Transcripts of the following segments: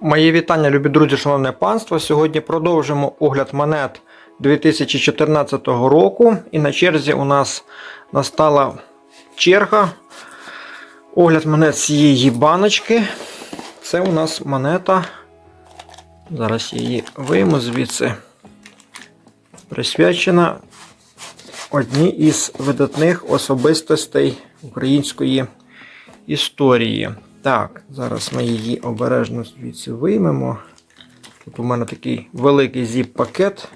Мої вітання, любі друзі, шановне панство. Сьогодні продовжимо огляд монет 2014 року. І на черзі у нас настала черга. Огляд монет цієї баночки. Це у нас монета. Зараз її вийму звідси. Присвячена одній із видатних особистостей української історії. Так, зараз ми її обережно звідси виймемо. Тут у мене такий великий зіп-пакет,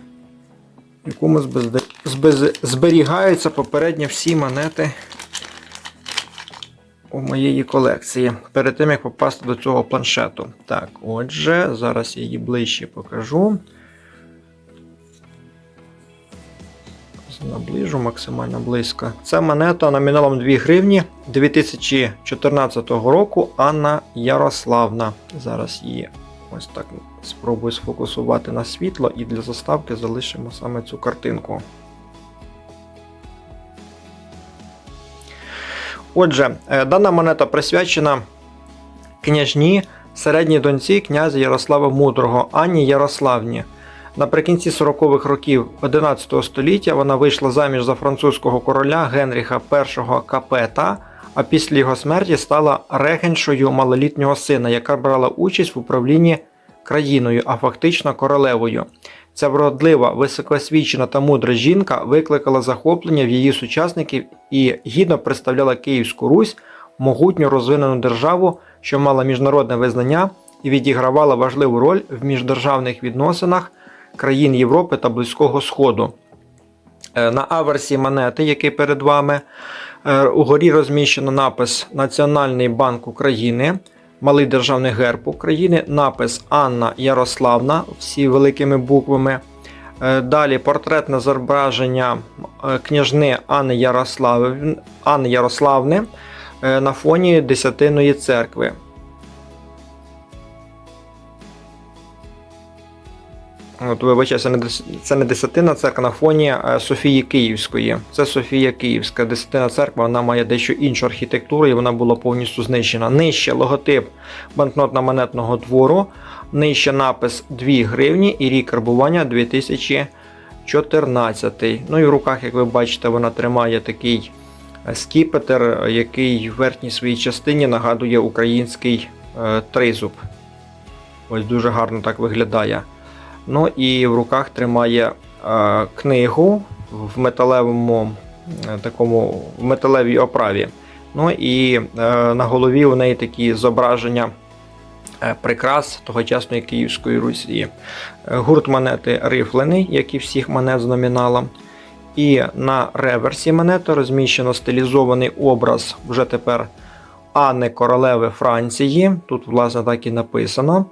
в якому зберігаються попередньо всі монети у моєї колекції. Перед тим, як попасти до цього планшету. Так, отже, зараз я її ближче покажу. Наближу максимально близько. Це монета номіналом 2 гривні 2014 року Анна Ярославна. Зараз її ось так спробую сфокусувати на світло і для заставки залишимо саме цю картинку. Отже, е, дана монета присвячена княжні середній доньці князя Ярослава Мудрого Анні Ярославні. Наприкінці 40-х років 11 століття вона вийшла заміж за французького короля Генріха І Капета, а після його смерті стала регеншою малолітнього сина, яка брала участь в управлінні країною, а фактично королевою. Ця вродлива, високоосвічена та мудра жінка викликала захоплення в її сучасників і гідно представляла Київську Русь, могутню розвинену державу, що мала міжнародне визнання і відігравала важливу роль в міждержавних відносинах країн Європи та Близького Сходу. Е, На аверсі монети, який перед вами, е, угорі розміщено напис Національний банк України, малий державний герб України, напис Анна Ярославна, всі великими буквами. Е, Далі портретне зображення княжни Анни Ярославни, на фоні Десятиної церкви. От, вибачте, це не, це не десятина церква на фоні е, Софії Київської. Це Софія Київська. Десятина церква вона має дещо іншу архітектуру і вона була повністю знищена. Нижче логотип банкнотно-монетного двору, нижче напис 2 гривні і рік карбування 2014. Ну і в руках, як ви бачите, вона тримає такий е, скіпетр, який в верхній своїй частині нагадує український е, тризуб. Ось дуже гарно так виглядає. Ну і в руках тримає е, книгу в металевому такому в металевій оправі. Ну і е, на голові у неї такі зображення е, прикрас тогочасної Київської Русі. Гурт монети рифлений, як і всіх монет з номіналом. І на реверсі монети розміщено стилізований образ вже тепер Анни Королеви Франції. Тут, власне, так і написано.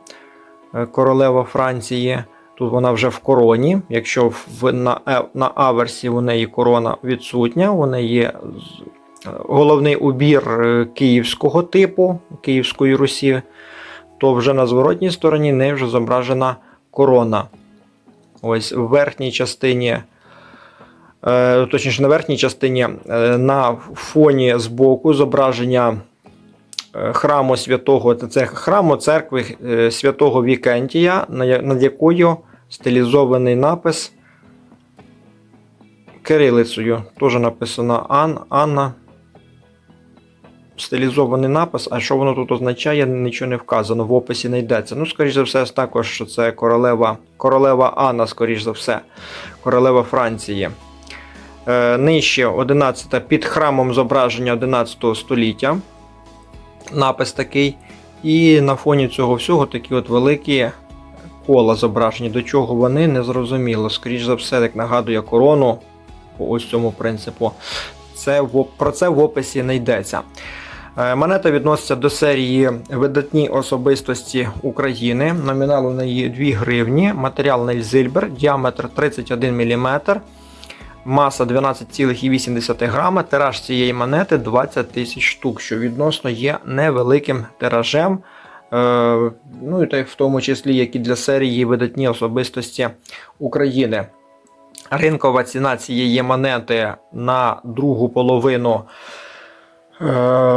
Е, Королева Франції. Тут вона вже в короні. Якщо в, на, е- на аверсі у неї корона відсутня, у є е, головний убір е, київського типу, Київської Русі, то вже на зворотній стороні в неї вже зображена корона. Ось в верхній частині, точніше, на верхній частині на фоні збоку зображення храму святого, це храму церкви е, святого Вікентія, над якою стилізований напис кирилицею. Теж написано Ан, Анна. Стилізований напис, а що воно тут означає, нічого не вказано, в описі не йдеться. Ну, скоріш за все, також що це королева, королева Анна, скоріш за все, королева Франції. Е, нижче 11 під храмом зображення 11 століття. Напис такий. І на фоні цього всього такі от великі кола зображені. До чого вони не зрозуміло. Скоріш за все, як нагадує корону по ось цьому принципу. Це про це в описі не йдеться. Е, Монета відноситься до серії видатні особистості України. Номінал у неї 2 гривні, матеріал Нельзильбер, діаметр 31 мм, маса 12,8 грама, тираж цієї монети 20 тисяч штук, що відносно є невеликим тиражем. Е, ну і в тому числі, як і для серії видатні особистості України. Ринкова ціна цієї монети на другу половину е,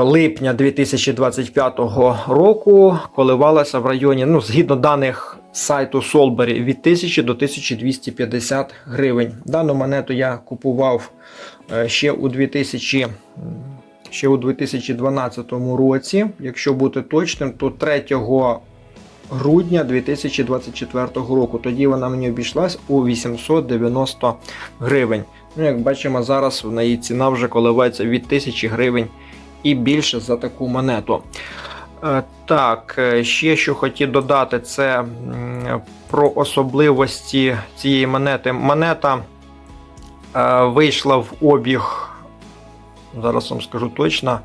липня 2025 року коливалася в районі, ну, згідно даних сайту Solberry, від 1000 до 1250 гривень. Дану монету я купував е, ще у 2000, ще у 2012 році. Якщо бути точним, то 3 грудня 2024 року. Тоді вона мені обійшлась у 890 гривень. Ну, як бачимо, зараз в неї ціна вже коливається від 1000 гривень і більше за таку монету. Е, Так, е, ще що хотів додати, це про особливості цієї монети. Монета е, вийшла в обіг. Зараз вам скажу точно.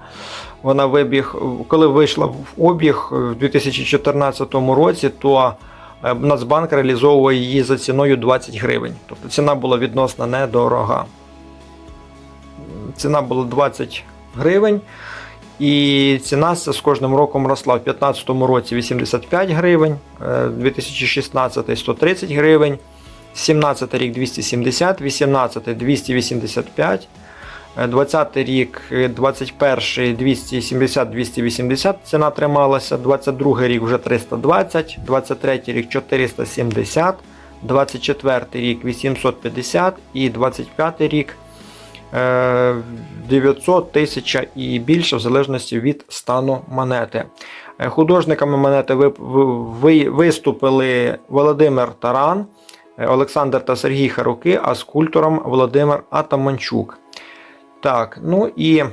Вона вибіг, коли вийшла в обіг в 2014 році, то Нацбанк реалізовував її за ціною 20 гривень. Тобто ціна була відносно недорога. Ціна була 20 гривень. І ціна з кожним роком росла. В 2015 році 85 гривень, е, 2016 130 гривень, 17 рік 270, 18 285, е, 20 рік, е, 21 270-280 ціна трималася, 22 рік вже 320, 23 рік 470, 24 рік 850 і 25 рік е, 900, 1000 і більше, в залежності від стану монети. Е, Художниками монети ви- ви- виступили Володимир Таран, е, Олександр та Сергій Харуки, а скульптором Володимир Атаманчук. Так, ну і е,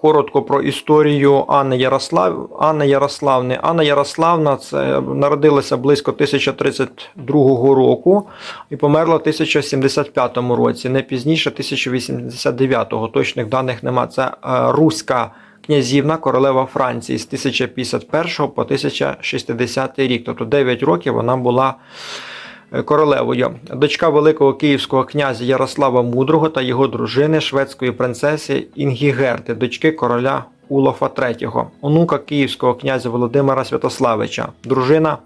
коротко про історію Анни Ярослав... Анни Ярославни. Анна Ярославна це народилася близько 1032 року і померла в 1075 році, не пізніше 1089-го. Точних даних нема. Це е, руська князівна, королева Франції з 1051 по 1060 рік. Тобто 9 років вона була е, королевою. Дочка великого київського князя Ярослава Мудрого та його дружини, шведської принцеси Інгігерти, дочки короля Улафа III, онука київського князя Володимира Святославича, дружина,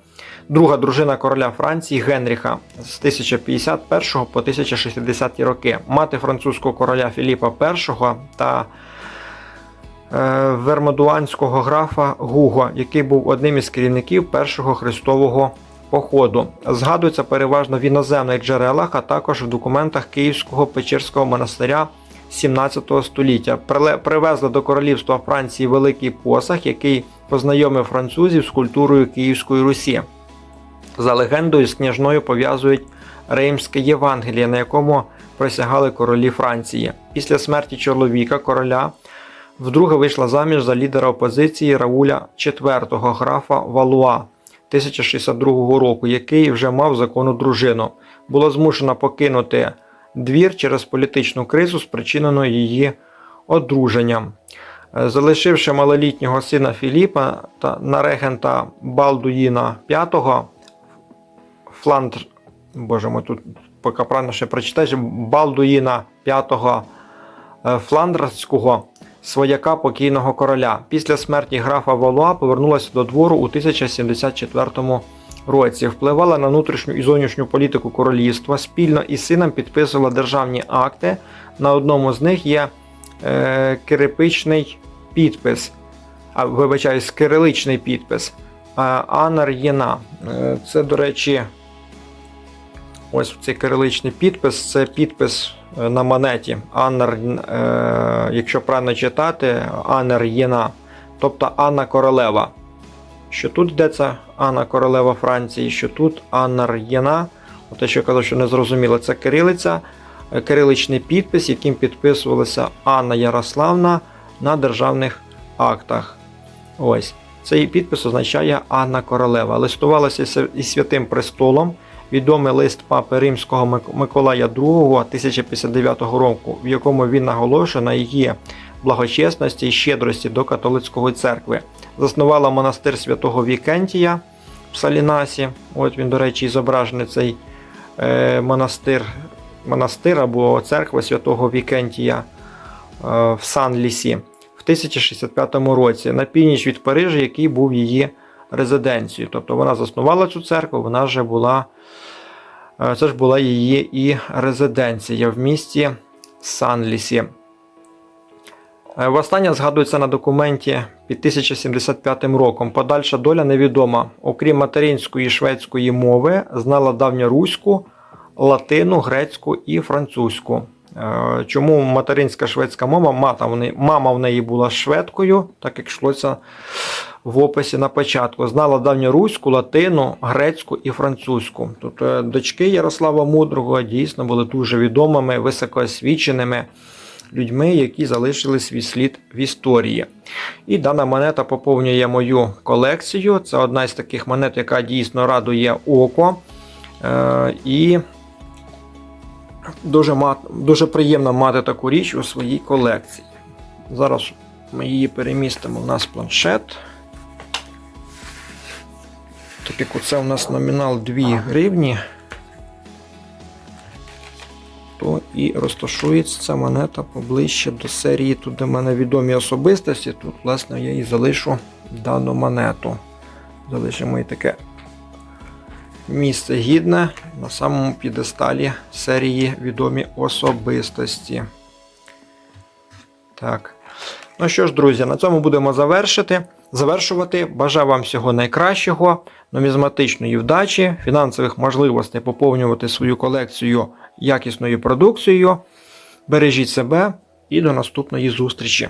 друга дружина короля Франції Генріха з 1051 по 1060 роки, мати французького короля Філіпа І та е, вермодуанського графа Гуго, який був одним із керівників першого хрестового походу. Згадується переважно в іноземних джерелах, а також в документах Київського Печерського монастиря 17 століття. Привезли до королівства Франції великий посаг, який познайомив французів з культурою Київської Русі. За легендою з княжною пов'язують Римське Євангеліє, на якому присягали королі Франції. Після смерті чоловіка короля вдруге вийшла заміж за лідера опозиції Рауля IV графа Валуа 1062 року, який вже мав законну дружину. Була змушена покинути двір через політичну кризу, спричинену її одруженням. Е, Залишивши малолітнього сина Філіпа та на регента Балдуїна V, Фландр, боже мой, тут поки правильно ще прочитаєш, Балдуїна V е, Фландрського свояка покійного короля. Після смерті графа Валуа повернулася до двору у 1074 році. Впливала на внутрішню і зовнішню політику королівства. Спільно із сином підписувала державні акти. На одному з них є е, кирипичний підпис, а вибачаюсь, кириличний підпис. Анар Єна. Е, Це, до речі, ось цей кириличний підпис. Це підпис на монеті. Анар, е, якщо правильно читати, Анар Єна, тобто Анна Королева. Що тут йдеться Анна Королева Франції, що тут Анна Єна. Те, що я казав, що не зрозуміло, це кирилиця, е, кириличний підпис, яким підписувалася Анна Ярославна на державних актах. Ось. Цей підпис означає Анна Королева. Листувалася із Святим Престолом. Відомий лист папи Римського Миколая II 1059 року, в якому він наголошує на її благочесності і щедрості до католицької церкви. Заснувала монастир святого Вікентія в Салінасі. От він, до речі, і зображений цей е, монастир, монастир або церква святого Вікентія е, в Сан-Лісі в 1065 році на північ від Парижа, який був її резиденцією. Тобто вона заснувала цю церкву, вона вже була. е, Це ж була її і резиденція в місті Сан-Лісі. Е, Востаннє згадується на документі під 1075 роком. Подальша доля невідома. Окрім материнської шведської мови, знала давньоруську, латину, грецьку і французьку. Е, Чому материнська шведська мова? Мама в неї була шведкою, так як йшлося в описі на початку. Знала давньоруську, латину, грецьку і французьку. Е, дочки Ярослава Мудрого дійсно були дуже відомими, високоосвіченими людьми, які залишили свій слід в історії. І дана монета поповнює мою колекцію. Це одна з таких монет, яка дійсно радує око. Е, і дуже, мат, дуже приємно мати таку річ у своїй колекції. Зараз ми її перемістимо в нас планшет. Так як оце у нас номінал 2 гривні, то і розташується ця монета поближче до серії. Тут де в мене відомі особистості. Тут, власне, я і залишу дану монету. Залишимо і таке місце гідне на самому підесталі серії відомі особистості. Так. Ну що ж, друзі, на цьому будемо завершити. Завершувати. Бажаю вам всього найкращого, нумізматичної вдачі, фінансових можливостей поповнювати свою колекцію якісною продукцією. Бережіть себе і до наступної зустрічі!